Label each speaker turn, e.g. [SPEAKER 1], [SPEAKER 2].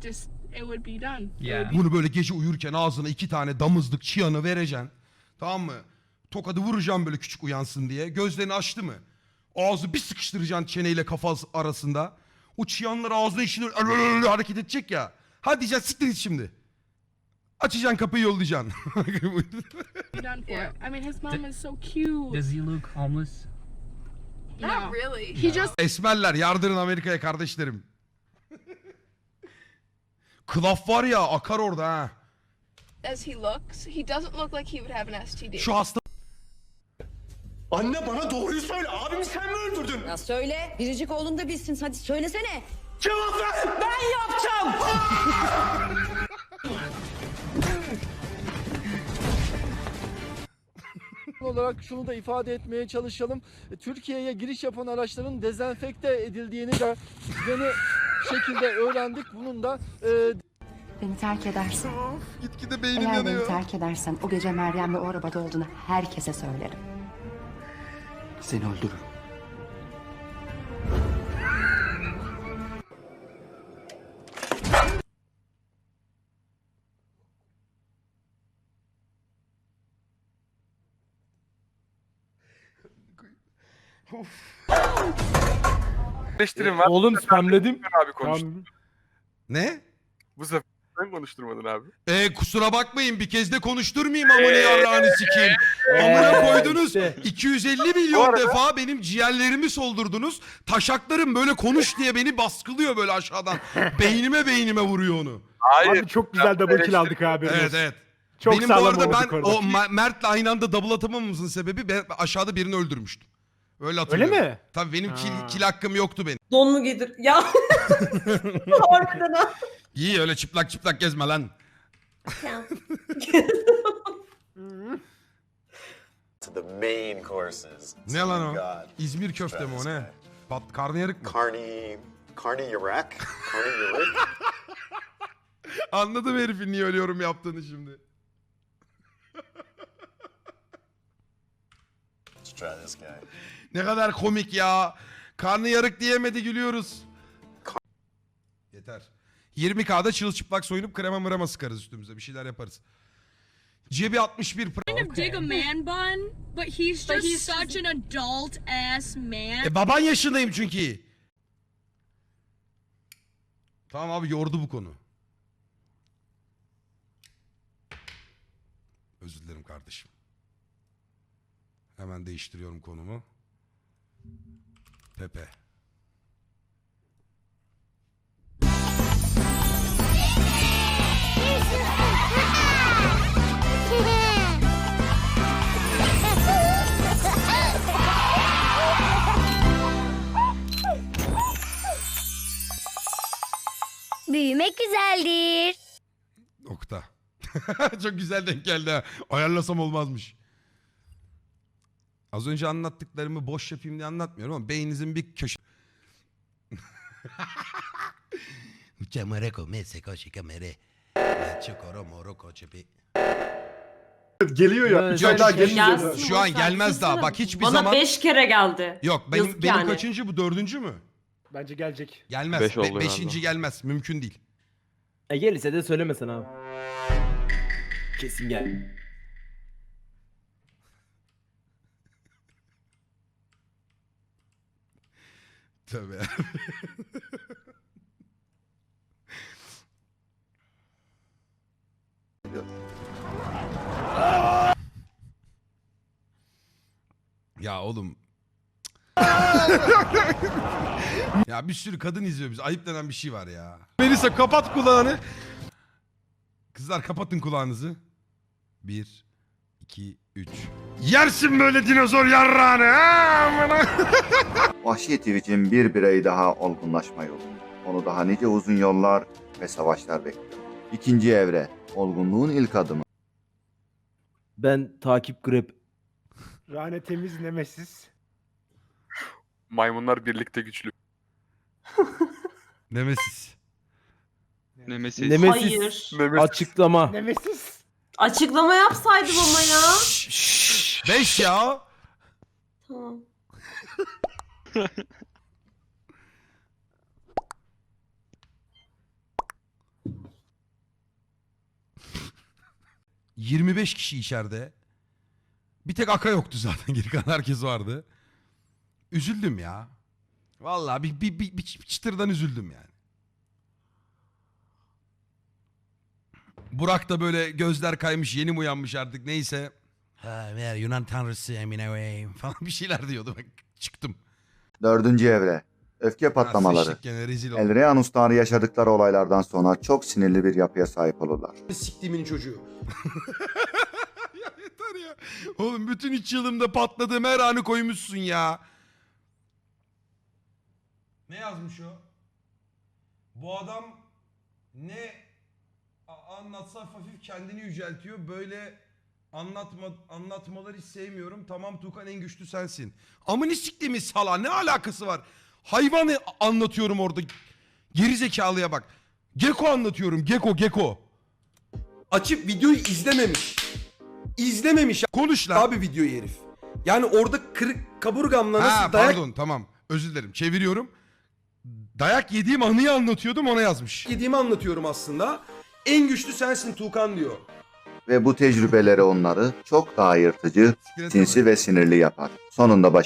[SPEAKER 1] just it would be done.
[SPEAKER 2] Yeah.
[SPEAKER 3] Bunu böyle gece uyurken ağzına iki tane damızlık çıyanı vereceksin. Tamam mı? Tokadı vuracağım böyle küçük uyansın diye. Gözlerini açtı mı? Ağzı bir sıkıştıracaksın çeneyle kafası arasında. O çıyanlar ağzına öyle hareket edecek ya. Hadi diyeceksin siktir git şimdi. Açacaksın kapıyı yollayacaksın.
[SPEAKER 1] Be done for it. I mean, his mom is so cute.
[SPEAKER 2] Does he look homeless?
[SPEAKER 1] No.
[SPEAKER 4] Not really.
[SPEAKER 1] He just
[SPEAKER 3] Esmerler yardırın Amerika'ya kardeşlerim. Klaf var ya akar orada ha.
[SPEAKER 4] As he looks, he doesn't look like he would have an STD.
[SPEAKER 3] Şu hasta
[SPEAKER 5] Anne bana doğruyu söyle. Abimi sen mi öldürdün?
[SPEAKER 6] Ya söyle. Biricik oğlun da bilsin. Hadi söylesene.
[SPEAKER 5] Cevap ver.
[SPEAKER 6] Ben yapacağım.
[SPEAKER 7] olarak şunu da ifade etmeye çalışalım. Türkiye'ye giriş yapan araçların dezenfekte edildiğini de yeni şekilde öğrendik. Bunun da e,
[SPEAKER 8] Beni terk edersen,
[SPEAKER 3] gitgide beynim
[SPEAKER 8] eğer beni
[SPEAKER 3] yanıyor.
[SPEAKER 8] terk edersen o gece Meryem'le o arabada olduğunu herkese söylerim.
[SPEAKER 9] Seni öldürürüm.
[SPEAKER 10] Eleştirim var.
[SPEAKER 7] oğlum spamledim.
[SPEAKER 10] abi.
[SPEAKER 3] Ne?
[SPEAKER 10] Bu sefer sen konuşturmadın abi.
[SPEAKER 3] E kusura bakmayın bir kez de konuşturmayayım amına yarrağını sikeyim. Amına koydunuz
[SPEAKER 7] işte.
[SPEAKER 3] 250
[SPEAKER 10] Bu
[SPEAKER 3] milyon
[SPEAKER 10] arada-
[SPEAKER 3] defa benim ciğerlerimi soldurdunuz. Taşaklarım böyle konuş diye beni baskılıyor böyle aşağıdan. beynime beynime vuruyor onu.
[SPEAKER 10] Hayır.
[SPEAKER 7] Abi çok güzel double kill aldık abi.
[SPEAKER 3] Evet evet.
[SPEAKER 7] Çok
[SPEAKER 3] benim bu
[SPEAKER 7] sağlam
[SPEAKER 3] arada ben
[SPEAKER 7] olduk orada.
[SPEAKER 3] o Ma- Mert'le aynı anda double atamamamızın sebebi ben aşağıda birini öldürmüştüm. Öyle hatırlıyorum.
[SPEAKER 7] mi?
[SPEAKER 3] Tabii benim kill,
[SPEAKER 7] Ha.
[SPEAKER 3] kill hakkım yoktu benim.
[SPEAKER 6] Don mu giydir? Ya. Harbiden ha.
[SPEAKER 3] İyi öyle çıplak çıplak gezme lan.
[SPEAKER 5] To the main courses.
[SPEAKER 3] Ne lan o? İzmir köfte mi o ne? Pat karnıyarık mı?
[SPEAKER 5] Carney, Carney Yurak. Carney Yurak.
[SPEAKER 3] Anladım herifin niye öyle yorum yaptığını şimdi.
[SPEAKER 5] Let's try this guy.
[SPEAKER 3] Ne kadar komik ya. Karnı yarık diyemedi gülüyoruz. Yeter. 20K'da çırılçıplak soyunup krema mırama sıkarız üstümüze. Bir şeyler yaparız. Cebi 61 pra-
[SPEAKER 1] kind of dig a man bun, but he's just such an adult ass man.
[SPEAKER 3] E baban yaşındayım çünkü. Tamam abi yordu bu konu. Özür dilerim kardeşim. Hemen değiştiriyorum konumu. Pepe.
[SPEAKER 11] Büyümek güzeldir.
[SPEAKER 3] Nokta. Çok güzel denk geldi ha. Ayarlasam olmazmış. Az önce anlattıklarımı boş yapayım diye anlatmıyorum ama beyninizin bir köşe... Uçamareko meseko şikamere. Çokoro moroko çepi.
[SPEAKER 7] Geliyor ya.
[SPEAKER 2] Evet,
[SPEAKER 7] Üç ay daha gelmeyecek.
[SPEAKER 3] Şu an gelmez daha. Bak hiçbir
[SPEAKER 6] Bana
[SPEAKER 3] zaman...
[SPEAKER 6] beş kere geldi.
[SPEAKER 3] Yok benim,
[SPEAKER 6] Yazık
[SPEAKER 3] benim
[SPEAKER 6] yani.
[SPEAKER 3] kaçıncı bu? Dördüncü mü?
[SPEAKER 7] Bence gelecek.
[SPEAKER 3] Gelmez.
[SPEAKER 10] Beş
[SPEAKER 3] Be-
[SPEAKER 10] oldu
[SPEAKER 3] beşinci gelmez. Mümkün değil.
[SPEAKER 7] E gelirse de söylemesen abi. Kesin gel.
[SPEAKER 3] Tabii. ya oğlum. ya bir sürü kadın izliyor biz. Ayıp denen bir şey var ya. Melisa kapat kulağını. Kızlar kapatın kulağınızı. Bir, iki, üç. Yersin böyle dinozor yarrağını. ha.
[SPEAKER 5] Vahşi için bir birey daha olgunlaşma yolunda. Onu daha nice uzun yollar ve savaşlar bekliyor. İkinci evre, olgunluğun ilk adımı.
[SPEAKER 7] Ben takip grep. Rane temiz nemesis.
[SPEAKER 10] Maymunlar birlikte güçlü.
[SPEAKER 3] Nemesis.
[SPEAKER 2] Nemesis.
[SPEAKER 7] Nemesis.
[SPEAKER 10] Nemesis.
[SPEAKER 7] Açıklama.
[SPEAKER 6] Nemesis. Açıklama yapsaydım ama ya.
[SPEAKER 3] Beş ya.
[SPEAKER 6] Tamam.
[SPEAKER 3] 25 kişi içeride. Bir tek Aka yoktu zaten. Geri kalan herkes vardı. Üzüldüm ya. Vallahi bir, bir, bir, bir çıtırdan üzüldüm yani. Burak da böyle gözler kaymış yeni mi uyanmış artık neyse. Ha, Yunan tanrısı Emine falan bir şeyler diyordu. Bak çıktım.
[SPEAKER 5] Dördüncü evre. Öfke patlamaları.
[SPEAKER 3] olduk.
[SPEAKER 5] Elrean Ustaları yaşadıkları olaylardan sonra çok sinirli bir yapıya sahip olurlar.
[SPEAKER 3] Siktimin çocuğu. ya yeter ya. Oğlum bütün iç yılımda patladığım her anı koymuşsun ya. Ne yazmış o? Bu adam ne anlatsa hafif kendini yüceltiyor. Böyle anlatma anlatmaları hiç sevmiyorum. Tamam Tukan en güçlü sensin. Amını siktiğimiz sala ne alakası var? Hayvanı anlatıyorum orada. Geri zekalıya bak. Geko anlatıyorum. Geko Geko.
[SPEAKER 12] Açıp videoyu izlememiş. İzlememiş
[SPEAKER 3] Konuş lan.
[SPEAKER 12] abi videoyu herif. Yani orada kırık kaburgamla nasıl
[SPEAKER 3] Ha
[SPEAKER 12] dayak
[SPEAKER 3] pardon tamam. Özür dilerim. Çeviriyorum. Dayak yediğim anıyı anlatıyordum ona yazmış.
[SPEAKER 12] yediğimi anlatıyorum aslında. En güçlü sensin Tuğkan diyor.
[SPEAKER 5] Ve bu tecrübeleri onları çok daha yırtıcı, sinsi ve sinirli yapar. Sonunda başarı